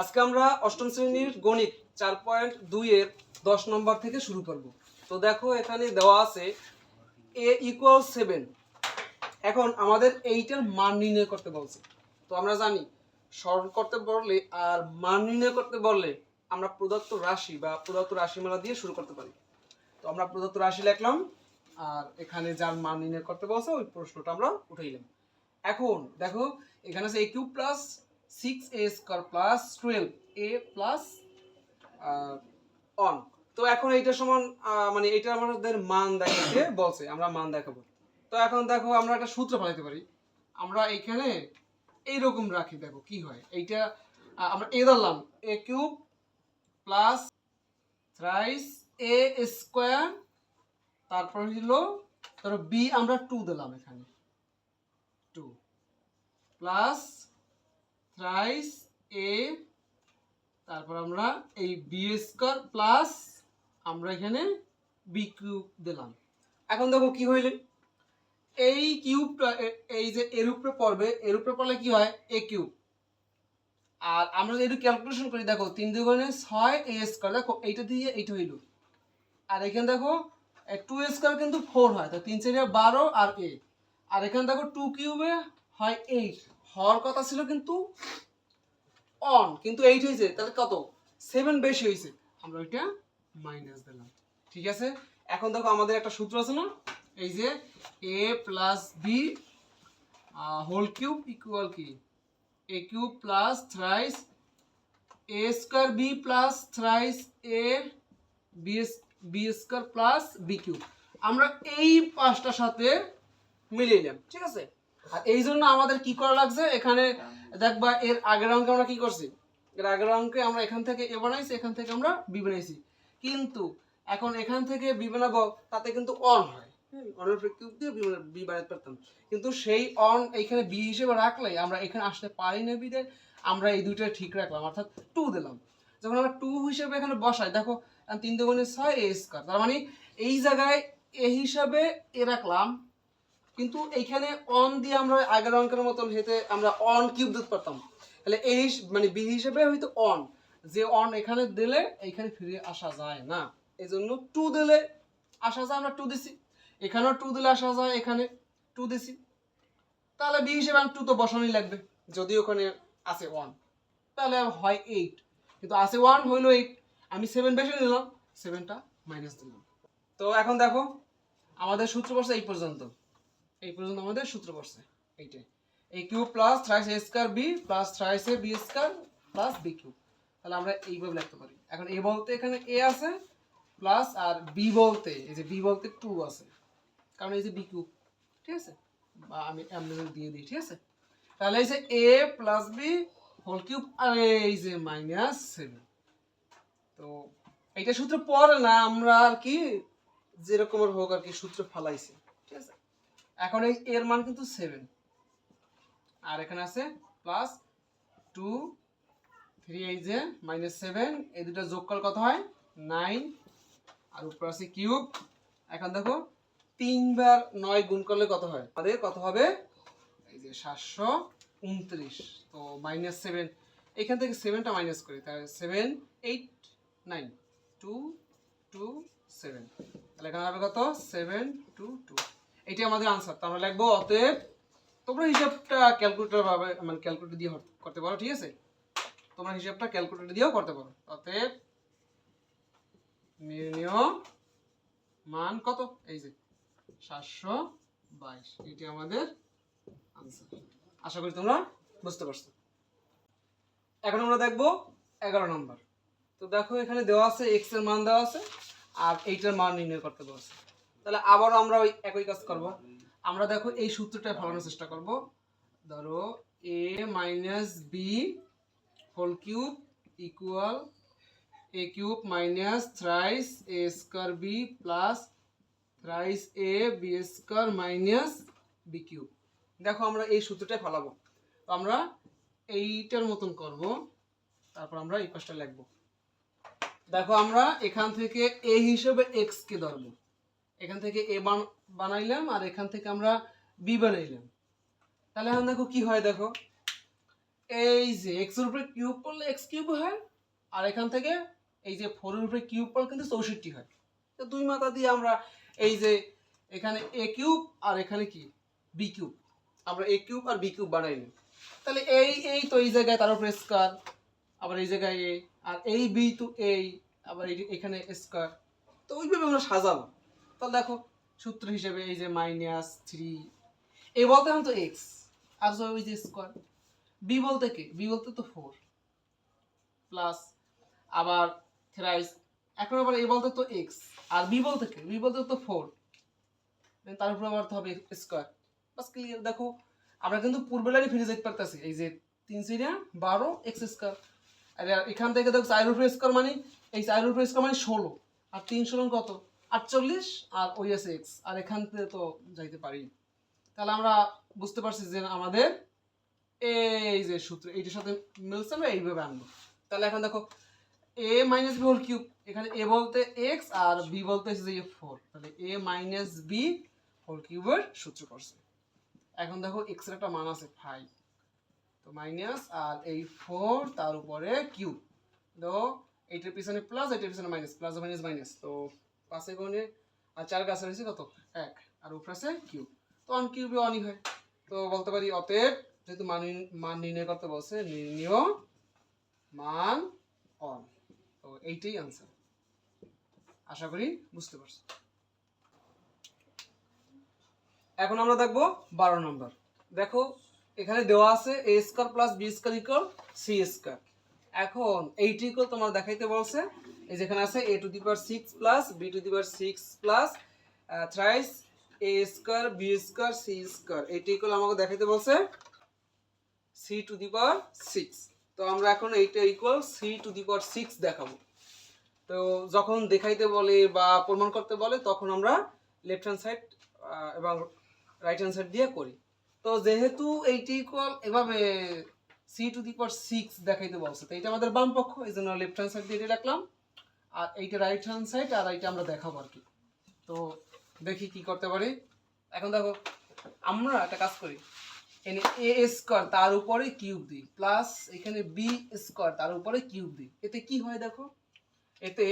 আজকে আমরা অষ্টম শ্রেণির গণিত চার পয়েন্ট দুইয়ের দশ নম্বর থেকে শুরু করব। তো দেখো, এখানে দেওয়া আছে এ ইকুয়াল সেভেন এখন আমাদের এইটার মান নির্ণয় করতে বলছে। তো আমরা জানি, স্মরণ করতে বললে আর মান নির্ণয় করতে বললে আমরা প্রদত্ত রাশি বা প্রদত্ত রাশিমালা দিয়ে শুরু করতে পারি। তো আমরা প্রদত্ত রাশি লিখলাম, আর এখানে যার মান নির্ণয় করতে বলছে, ওই প্রশ্নটা আমরা উঠাইলাম। এখন দেখো, এখানে আছে a cube plus six a square plus twelve a plus on তো এখন এইটার সমান মানে এটা আমাদের মান দেখাতে বলছে, আমরা মান দেখাবো। তো এখন দেখো আমরা একটা সূত্র ফেলাইতে পারি। আমরা এখানে এইরকম রাখি, দেখো কি হয়। এইটা আমরা এ ধরলাম, a cube plus thrice a square তারপর হলো ধরো বি আমরা টু দিলাম এখানে। টু প্লাস থ্রাইস এ তারপর আমরা এই বি স্কোয়ার প্লাস আমরা এখানে বি কিউব দিলাম। এখন দেখো কি হইলে? এই কিউবটা এই যে এর উপরে পড়বে, এর উপরে পড়লে কি হয়? এ কিউব আর আমরা যদি ক্যালকুলেশন করি, দেখো, তিন দুগুণে ছয় এ স্কোয়ার দেখো, এইটা দিয়ে এইটা হইল। আর এখানে দেখো টু স্কোয়ার কিন্তু ফোর হয়, তো তিন চারে বারো আর এ আর এখানে দেখো টু কিউবে হয় এইট হওয়ার কথা ছিল কিন্তু অন কিন্তু এইট হয়েছে, তাহলে কত? সেভেন বেশি হয়েছে। আমরা ওইটা মাইনাস দিলাম। ঠিক আছে? এখন দেখো আমাদের একটা সূত্র আছে না? এই যে a plus b whole cube equal কি? A cube plus thrice a square b plus thrice a b b square plus b cube আমরা এই পাঁচটার সাথে মিলিয়ে নিলাম। ঠিক আছে? আর এই জন্য আমাদের কি করা লাগছে? এখানে দেখবা এর আগের অঙ্কে আমরা কি করছি? এর আগের অঙ্কে আমরা এখান থেকে এ বানাইছি, এখান থেকে আমরা বি বানাইছি। কিন্তু এখন এখান থেকে বি বানাবো, তাতে কিন্তু অন হয়। অনের কিউব দিয়ে কিন্তু সেই অন এইখানে বি হিসেবে রাখলে আমরা এখানে আসতে পারি না বিদে আমরা এই দুইটা ঠিক রাখলাম। অর্থাৎ টু দিলাম। যখন আমরা টু হিসেবে এখানে বসাই, দেখো তিন দুগুণে ছয় এ স্কোয়ার তার মানে এই জায়গায় এ হিসাবে এ রাখলাম কিন্তু এইখানে অন দিয়ে আমরা আগের অঙ্কের মতন হেতে আমরা অন কিউব দিতে পারতাম। তাহলে এই মানে বি হিসেবে হয়তো অন যে অন এখানে দিলে এইখানে ফিরে আসা যায় না। এই জন্য টু দিলে আসা যায়, আমরা টু দিছি। এখানেও টু দিলে আসা যায়, এখানে টু দিছি। তাহলে বি হিসেবে আমি টু তো বসানোই লাগবে, যদি ওখানে আছে ওয়ান তাহলে হয় এইট কিন্তু আছে ওয়ান হইল এইট আমি সেভেন বেশি নিলাম সেভেনটা মাইনাস দিলাম। তো এখন দেখো, আমাদের সূত্র পড়ছে এই পর্যন্ত। এই পর্যন্ত আমাদের সূত্র পড়ছে, এইটাই। A cube plus thrice a square b plus thrice a b square plus b cube তাহলে আমরা এইভাবে লিখতে পারি। এখন এ বলতে এখানে এ আছে প্লাস আর বি বলতে, এই যে বি বলতে টু আছে। কারণ এই যে বি কিউব ঠিক আছে? বা আমি এমনি দিয়ে দিই, ঠিক আছে? তাহলে এই যে a plus b whole cube আর এই যে মাইনাস সেভেন তো এইটা সূত্র পড়ে না, আমরা আর কি যেরকমের হোক আর কি সূত্র ফালাইছি। এখন এই এর মান কিন্তু সেভেন আর এখানে আছে প্লাস টু থ্রি এই যে মাইনাস সেভেন এই দুটো যোগ করলে কত হয়? নাইন আর উপর আছে কিউব এখন দেখো তিনবার নয় গুণ করলে কত হয়? আমাদের কত হবে? এই যে সাতশো উনত্রিশ। তো মাইনাস সেভেন এখান থেকে সেভেনটা মাইনাস করি, তাহলে seven eight nine two two seven তাহলে এখানে হবে কত? সেভেন টু টু এটি আমাদের আনসার তো আমরা লিখব, অতএব তোমরা হিসাবটা ক্যালকুলেটর ভাবে মানে ক্যালকুলেটর দিয়ে করতে পারো, ঠিক আছে? তোমরা হিসাবটা ক্যালকুলেটর দিয়েও করতে পারো। অতএব নির্ণয় মান কত? এই যে, সাতশো বাইশ। এটি আমাদের আনসার আশা করি তোমরা বুঝতে পারছ। এখন আমরা দেখব এগারো নম্বর। তো দেখো এখানে দেওয়া আছে এক্সের মান দেওয়া আছে, আর এইটার মান নির্ণয় করতে দেওয়া আছে তাহলে আবারও আমরা ওই একই কাজ করব। আমরা দেখো এই সূত্রটা ফলানোর চেষ্টা করব। ধরো a minus b whole cube equal a cube minus thrice a square b plus thrice a b square minus b cube দেখো আমরা এই সূত্রটাই ফলাবো। তো আমরা এইটার মতন করব। তারপর আমরা এই পাশটা লিখব। দেখো আমরা এখান থেকে এ হিসেবে এক্স কে ধরবো। এখান থেকে এ বানাইলাম আর এখান থেকে আমরা বি বানাইলাম। তাহলে এখন দেখো কি হয় দেখো। এই যে এক্সের উপরে কিউব করলে এক্স কিউব হয় আর এখান থেকে এই যে ফোর এর উপরে কিউব করলে কিন্তু চৌষট্টি হয়। তো দুই মাথা দিয়ে আমরা এই যে এখানে এ কিউব আর এখানে কি? B cube. আমরা এ কিউব আর বি কিউব বানাই নিই। তাহলে এই এই তো এই জায়গায় তার উপরে স্কোয়ার আবার এই জায়গায় এ আর এই বি টু এই, আবার এখানে স্কোয়ার তো ওইভাবে আমরা সাজাবো। তাহলে দেখো, সূত্র হিসেবে এই যে মাইনাস থ্রি, এ বলতে এখন তো এক্স, আর যে ওই যে স্কোয়ার। বি বলতে কি? বি বলতে তো ফোর, প্লাস আবার থ্রাইস, এখন আবার এ বলতে তো এক্স, আর বি বলতে কি? বি বলতে তো ফোর তার উপর আবার হবে স্কোয়ার। বাস ক্লিয়ার দেখো, আমরা কিন্তু পূর্বে লাইনে ফিরে যেতে পারতেছি, এই যে তিন সিরিয়া বারো এক্স স্কোয়ার। আর, এখান থেকে দেখো চার উপরে স্কোয়ার মানে এই চার উপরে স্কোয়ার মানে ষোলো, আর তিন ষোলো কত? আটচল্লিশ আর ওই আছে এক্স আর এখান থেকে তো যাইতে পারি। তাহলে আমরা বুঝতে পারছি যে আমাদের এই যে সূত্র, এইটার সাথে মিলছে আমরা এইভাবে আনব। তাহলে এখন দেখো a minus b whole cube এখানে এ বলতে এক্স আর বি বলতে যে ফোর তাহলে এ মাইনাস বি হোল কিউবের সূত্র করছে। এখন দেখো এক্সের একটা মান আছে ফাইভ তো মাইনাস আর এই ফোর তার উপরে কিউব দেখো এইটার পিছনে প্লাস এইটার পিছনে মাইনাস প্লাস মাইনাস মাইনাস তো পাশে কোণে আর চার কাছে রয়েছে কত? এক। আর উপরে আছে কিউব। তো অন কিউবে অনই হয়। তো বলতে পারি অতএব যেহেতু মান মান নির্ণয় করতে বলছে, নির্ণীয় মান অন তো এইটাই আনসার আশা করি বুঝতে পারছ। এখন আমরা দেখব বারো নম্বর। দেখো, এখানে দেওয়া আছে a square plus b square equal c square এখন এইটি ইকুয়াল তোমার দেখাইতে বলছে, এই যেখানে আছে a to the power six plus b to the power six plus thrice a square b square c square eighty equal আমাকে দেখাইতে বলছে c to the power six তো আমরা এখন এইটা equal c to the power six দেখাবো। তো যখন দেখাইতে বলে বা প্রমাণ করতে বলে, তখন আমরা লেফট হ্যান্ড সাইড এবং রাইট হ্যান্ড সাইড দিয়ে করি। তো যেহেতু এইটি ইকুয়াল এভাবে c to the power six দেখাইতে বলছে। তো এটা আমাদের বাম পক্ষ, এই জন্য লেফট হ্যান্ড সাইড দিয়ে এটা রাখলাম। আর এইটা রাইট হ্যান্ড সাইড আর এইটা আমরা দেখাবো আর কি। তো দেখি কি করতে পারি। এখন দেখো, আমরা একটা কাজ করি। এনে এ স্কোয়ার তার উপরে কিউব দিই প্লাস এখানে বি স্কোয়ার তার উপরে কিউব দিই। এতে কি হয় দেখো? এতে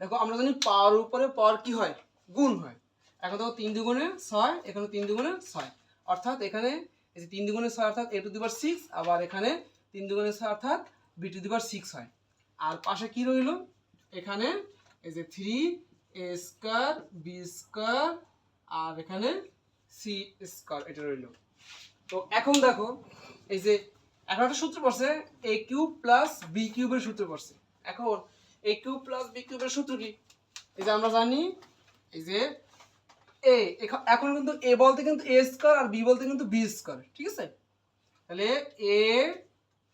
দেখো, আমরা জানি পাওয়ার উপরে পাওয়ার কি হয়? গুণ হয়। এখন দেখো, তিন দুগুণে ছয়, এখানে তিন দুগুণে ছয়। অর্থাৎ এখানে এই যে তিন দুগুণে ছয় অর্থাৎ এ টু দিবার সিক্স আবার এখানে তিন দুগুণে ছয় অর্থাৎ বি টু দিবার সিক্স হয়। আর পাশে কি রইল? এখানে এই যে three A square B square আর এখানে সি স্কোয়ার এটা রইল। তো এখন দেখো, এই যে এখন একটা সূত্র পড়ছে এ কিউব প্লাস বি কিউবের সূত্র পড়ছে। এখন এ কিউব প্লাস বি কিউবের সূত্র কি? এই যে আমরা জানি, এই যে এ এখ- এখন কিন্তু এ বলতে কিন্তু এ স্কোয়ার আর বি বলতে কিন্তু বি স্কোয়ার ঠিক আছে? তাহলে A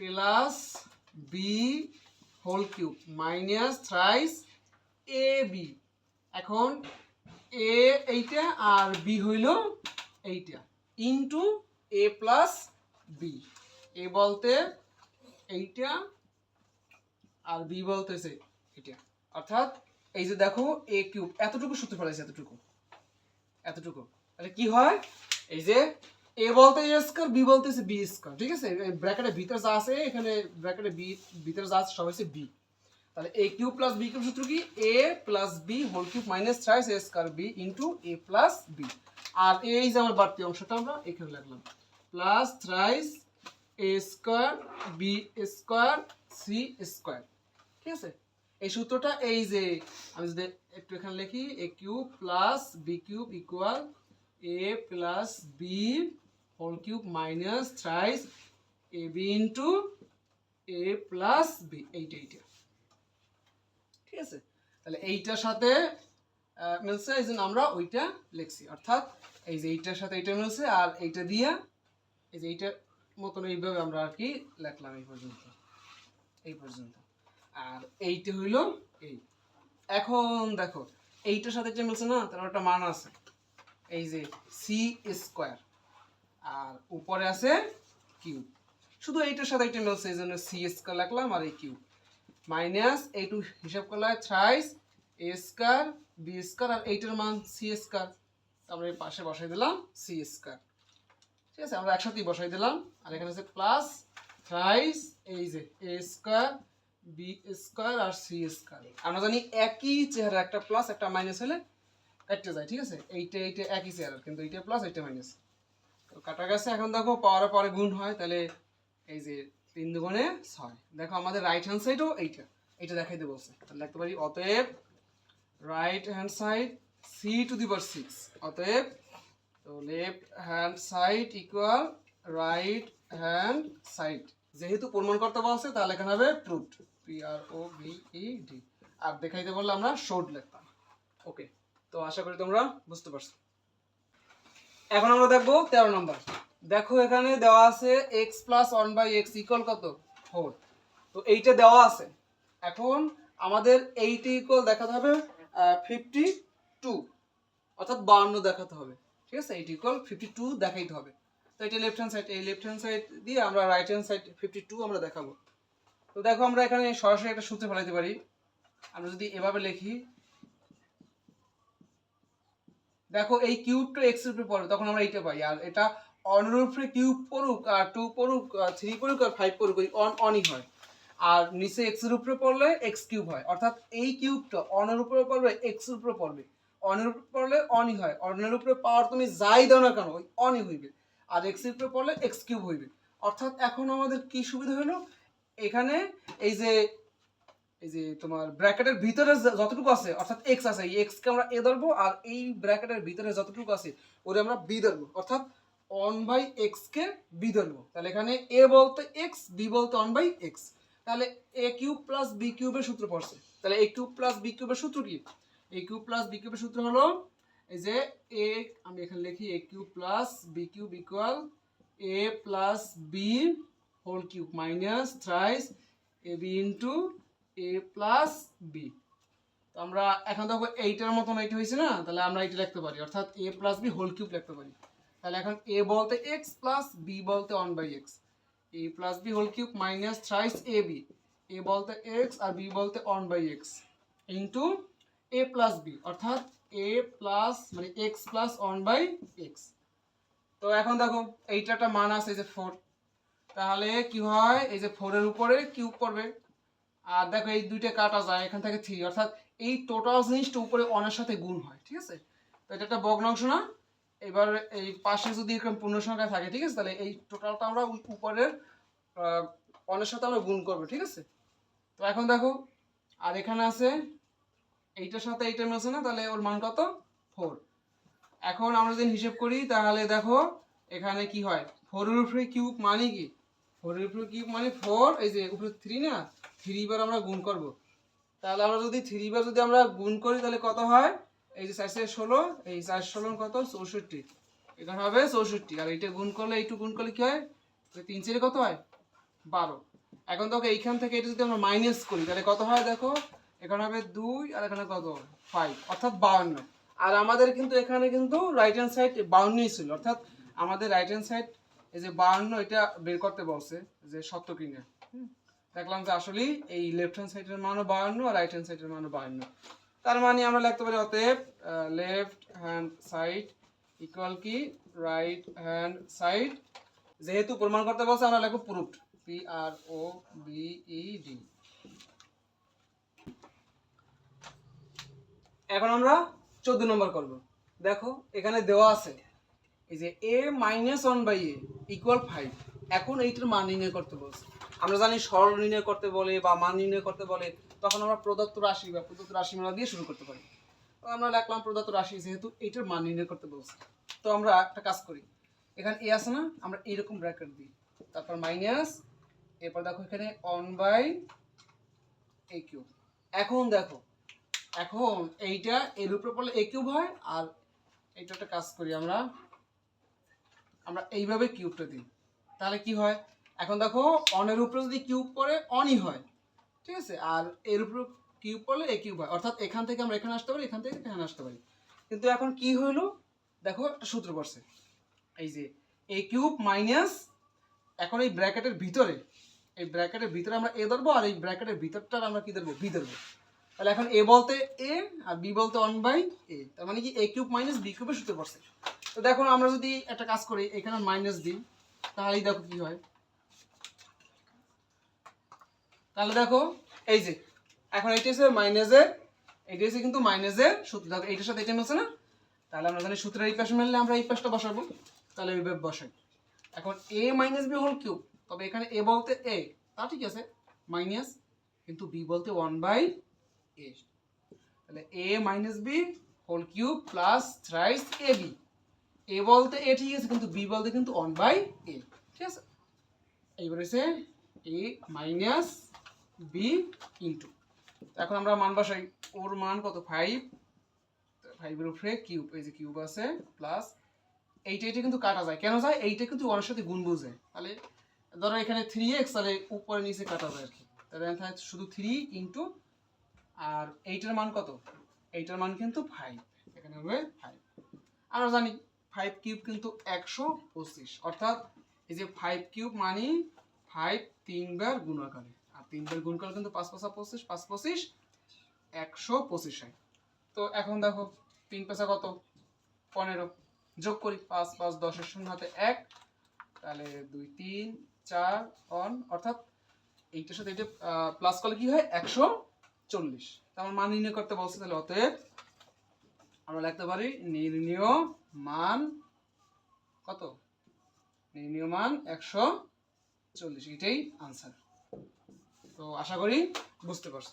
plus B whole cube minus thrice A B এখন এ এইটা আর বি হইল এইটা। Into A plus B A বলতে এইটা আর বি বলতেছে এটা অর্থাৎ এই যে দেখো এ কিউব এতটুকু সূত্র ফেলাইছে, এতটুকু। এতটুকু। তাহলে কি হয়? এই যে এ বলতে এ স্কোয়ার বি বলতেছে বি স্কোয়ার ঠিক আছে? ব্র্যাকেটের ভিতরে যা আছে, এখানে ব্র্যাকেটের বি, ভিতরে যা আছে, সব হচ্ছে বি। তাহলে A cube plus B cube সূত্র কি? A plus B whole cube minus thrice A square B into A plus B আর এই যে আমার বাড়তি অংশটা আমরা এখানে লিখলাম। Plus thrice A square B square C square ঠিক আছে? এই সূত্রটা এই যে, আমি যদি একটু এখানে লিখি A cube plus B cube equal A plus B whole cube minus thrice A B into A plus B এইটা এইটা। ঠিক আছে? তাহলে এইটার সাথে মিলছে, এই জন্য আমরা ওইটা লিখছি। অর্থাৎ এই যে এইটার সাথে এইটা মিলছে, আর এইটা দিয়া এই যে এইটার মতন এইভাবে আমরা আর কি লিখলাম এই পর্যন্ত। এই পর্যন্ত। আর এইটা হইল এই। এখন দেখো, এইটার সাথে যে মিলছে না, তার একটা মান আছে। এই যে সি স্কোয়ার আর উপরে আছে কিউব শুধু এইটার সাথে এইটা মিলছে, এই জন্য সি স্কোয়ার লিখলাম আর এই কিউব মাইনাস এইটু হিসাব করলে thrice A square B square আর এইটার মান সি স্কোয়ার আমরা এই পাশে বসাই দিলাম সি স্কোয়ার ঠিক আছে, আমরা একসাথেই বসাই দিলাম। আর এখানে আছে প্লাস থ্রাইস এই যে এ স্কোয়ার বি স্কোয়ার আর সি স্কোয়ার আমরা জানি একই চেহারা, একটা প্লাস একটা মাইনাস হলে কাটতে যায়, ঠিক আছে? এইটা এইটা একই চেহারা, কিন্তু এইটা প্লাস এইটা মাইনাস তো কাটা গেছে, এখন দেখো পাওয়ার পরে গুণ হয়, তাহলে এই যে তিন দুগুণে ছয়। দেখো আমাদের রাইট হ্যান্ড সাইডও এইটা এইটা দেখাইতে বলছে। তাহলে লিখতে পারি, অতএব right hand side C to the power six অতএব তো left hand side equal right hand side যেহেতু প্রমাণ করতে বলছে, তাহলে এখানে হবে প্রুফড পি ডি আর দেখাইতে বললে আমরা শর্ট লিখতাম ওকে তো আশা করি তোমরা বুঝতে পারছ। এখন আমরা দেখব তেরো নম্বর। দেখো এখানে দেওয়া আছে X plus one by X equal কত? ফোর তো এইটা দেওয়া আছে। এখন আমাদের এইটা ইকুয়াল দেখাতে হবে ফিফটি টু অর্থাৎ বাউন্ন দেখাতে হবে। ঠিক আছে? এইটা ইকুয়াল ফিফটি টু দেখাইতে হবে। তো এটা লেফট হ্যান্ড সাইড এই লেফট হ্যান্ড সাইড দিয়ে আমরা right hand side fifty two আমরা দেখাবো। তো দেখো আমরা এখানে সরাসরি একটা সূত্র ফেলাইতে পারি। আমরা যদি এভাবে লিখি, দেখো এই কিউবটা এক্সের উপরে পড়বে তখন আমরা এইটা পাই। আর এটা অনের উপরে কিউব পড়ুক আর টু পড়ুক থ্রি পড়ুক আর ফাইভ পড়ুক অন, অনই হয়। আর নিচে এক্সের উপরে পড়লে এক্স কিউব হয়। অর্থাৎ এই কিউবটা অনের উপরে পড়বে এক্সের উপরে পড়বে। অনের উপরে পড়লে অনই হয়। অনের উপরে পাওয়ার তুমি যাই দাও না কেন, ওই অনই হইবে। আর এক্সের উপরে পড়লে এক্স কিউব হইবে। অর্থাৎ এখন আমাদের কি সুবিধা হলো? এখানে এই যে এই যে তোমার ব্র্যাকেটের ভিতরে যতটুকু আছে, অর্থাৎ এক্স আছে, এই এক্স কে আমরা এ ধরবো আর এই ব্র্যাকেটের ভিতরে যতটুকু আছে, ওরে আমরা বি ধরবো। অর্থাৎ অন বাই এক্স কে বি ধরবো। তাহলে এখানে এ বলতে এক্স বি বলতে অন বাই এক্স তাহলে এ কিউব প্লাস বি কিউবের সূত্র পড়ছে। তাহলে এ কিউব প্লাস বি কিউবের সূত্র কি? এ কিউব প্লাস বি কিউবের সূত্র হলো, এই যে এ আমি এখানে লিখি A cube plus B cube equal A plus B whole cube minus thrice A B into A plus B তো আমরা এখন দেখো এইটার মতন এইটা হয়েছে না? তাহলে আমরা এইটা লিখতে পারি, অর্থাৎ A plus B whole cube লিখতে পারি। তাহলে এখন এ বলতে এক্স প্লাস বি বলতে one by X A plus B whole cube minus thrice A B A বলতে এক্স আর বি বলতে one by X into A plus B অর্থাৎ এ প্লাস মানে X plus one by X তো এখন দেখো এইটা একটা মান আছে যে ফোর তাহলে কি হয়? এই যে ফোরের উপরে কিউব পড়বে আর দেখো এই দুইটা কাটা যায়, এখান থেকে থ্রি অর্থাৎ এই টোটাল জিনিসটা উপরে অনের সাথে গুণ হয়, ঠিক আছে? তো এটা একটা ভগ্নাংশ না? এবার এই পাশে যদি এরকম পূর্ণ সংখ্যা থাকে, ঠিক আছে? তাহলে এই টোটালটা আমরা উপরের অনের সাথে আমরা গুণ করব, ঠিক আছে? তো এখন দেখো, আর এখানে আছে, এইটার সাথে এইটা মিলছে না? তাহলে ওর মান কত? ফোর এখন আমরা যদি হিসেব করি, তাহলে দেখো, এখানে কি হয়? ফোরের উপরে কিউব মানে কি? ফোরের উপরে কিউব মানে ফোর এই যে উপরে থ্রি না? থ্রি বার আমরা গুণ করব। তাহলে আমরা যদি থ্রি বার যদি আমরা গুণ করি, তাহলে কত হয়? এই যে চার চার ষোলো, এই চার ষোলো কত? চৌষট্টি। এখানে হবে চৌষট্টি। আর এইটা গুণ করলে, এইটু গুণ করলে কি হয়? তিন চারে কত হয়? বারো। এখন দেখো, এইখান থেকে এটা যদি আমরা মাইনাস করি, তাহলে কত হয় দেখো? এখানে হবে দুই, আর এখানে কত? ফাইভ অর্থাৎ বাউন্ন। আর আমাদের কিন্তু এখানে কিন্তু রাইট হ্যান্ড সাইড বাউন্নই ছিল। অর্থাৎ আমাদের রাইট হ্যান্ড সাইড এই যে বাউন্ন এটা বের করতে বলছে যে সত্য কিনা। দেখলাম যে আসলে এই লেফট হ্যান্ড সাইডের মানও বাউন্ন আর রাইট হ্যান্ড সাইডের মানও বাউন্ন তার মানে আমরা লিখতে পারি অতএব লেফট হ্যান্ড সাইড ইকুয়াল কি? রাইট হ্যান্ড সাইড যেহেতু প্রমাণ করতে বলছে আমরা লিখব proved P R O B E D এখন আমরা চোদ্দ নম্বর করব। দেখো এখানে দেওয়া আছে এই যে A minus one by A equal five এখন এইটার মান নির্ণয় করতে বলছে। আমরা জানি সরল নির্ণয় করতে বলে বা মান নির্ণয় করতে বলে, তখন আমরা প্রদত্ত রাশি বা প্রদত্ত রাশিমালা দিয়ে শুরু করতে পারি। তো আমরা লিখলাম প্রদত্ত রাশি যেহেতু এইটার মান নির্ণয় করতে বলছে। তো আমরা একটা কাজ করি। এখানে এ আছে না, আমরা এইরকম ব্র্যাকেট দিই। তারপর মাইনাস এরপর দেখো এখানে অন বাই এ কিউব এখন দেখো, এখন এইটা এর উপরে পড়লে এ কিউব হয়, আর এইটা একটা কাজ করি আমরা। আমরা এইভাবে কিউবটা দিই। তাহলে কি হয়? এখন দেখো অনের উপরে যদি কিউব পড়ে অনই হয়। ঠিক আছে? আর এর উপরে কিউব পড়লে এ কিউব হয়। অর্থাৎ এখান থেকে আমরা এখানে আসতে পারি, এখান থেকে এখানে আসতে পারি। কিন্তু এখন কি হইল? দেখো, একটা সূত্র পড়ছে। এই যে এ কিউব মাইনাস এখন এই ব্র্যাকেটের ভিতরে, এই ব্র্যাকেটের ভিতরে আমরা এ ধরবো, আর এই ব্র্যাকেটের ভিতরটার আমরা কি ধরবো? বি ধরবো। তাহলে এখন এ বলতে এ আর বি বলতে ওয়ান বাই এ তার মানে কি এ কিউব মাইনাস বি কিউবের সূত্র পড়ছে। তো দেখো আমরা যদি একটা কাজ করি, এখানে মাইনাস দিই তাহলেই দেখো কি হয়। তাহলে দেখো, এই যে, এখন এইটা হচ্ছে মাইনাসের এইটা হচ্ছে কিন্তু মাইনাসের সূত্র। দেখো, এইটার সাথে এটা মিলছে না? তাহলে আমরা জানি সূত্রের এই পাশে মিললে আমরা এই পাশটা বসাবো। তাহলে এইভাবে বসাই। এখন A minus B whole cube তবে এখানে এ বলতে এ তা ঠিক আছে মাইনাস কিন্তু বি বলতে ওয়ান বাই এ তাহলে A minus B whole cube plus thrice A B A বলতে এ ঠিক আছে, কিন্তু বি বলতে কিন্তু ওয়ান বাই এ ঠিক আছে? এইবার হচ্ছে এ মাইনাস বি ইন্টু এখন আমরা মান বসাই। ওর মান কত? ফাইভ ফাইভের উপরে কিউব এই যে কিউব আছে প্লাস এইটা এইটা কিন্তু কাটা যায়। কেন যায়? এইটা কিন্তু ওর সাথে গুণ বুঝে। তাহলে ধরো এখানে থ্রি এক্স তাহলে উপরে নিচে কাটা যায় আর কি। তাহলে শুধু থ্রি ইন্টু আর এইটার মান কত? এইটার মান কিন্তু ফাইভ এখানে হবে ফাইভ আমরা জানি ফাইভ কিউব কিন্তু একশো পঁচিশ। অর্থাৎ এই যে ফাইভ কিউব মানে ফাইভ তিনবার গুণ আকারে আর তিনবার গুণ কিন্তু পাঁচ পাঁচা পঁচিশ, পাঁচ পঁচিশ, একশো পঁচিশ হয়। তো এখন দেখো, তিন পেশা কত? পনেরো। যোগ করি, পাঁচ পাঁচ, দশের শূন্য হাতে এক। তাহলে দুই, তিন, চার, অন। অর্থাৎ এইটার সাথে এটা প্লাস করলে কি হয়? একশো চল্লিশ। আমার মান নির্ণয় করতে বলছে তাহলে অতএব আমরা লিখতে পারি নির্ণীয় মান কত? নির্ণীয় মান একশো চল্লিশ। এটাই আনসার তো আশা করি বুঝতে পারছ।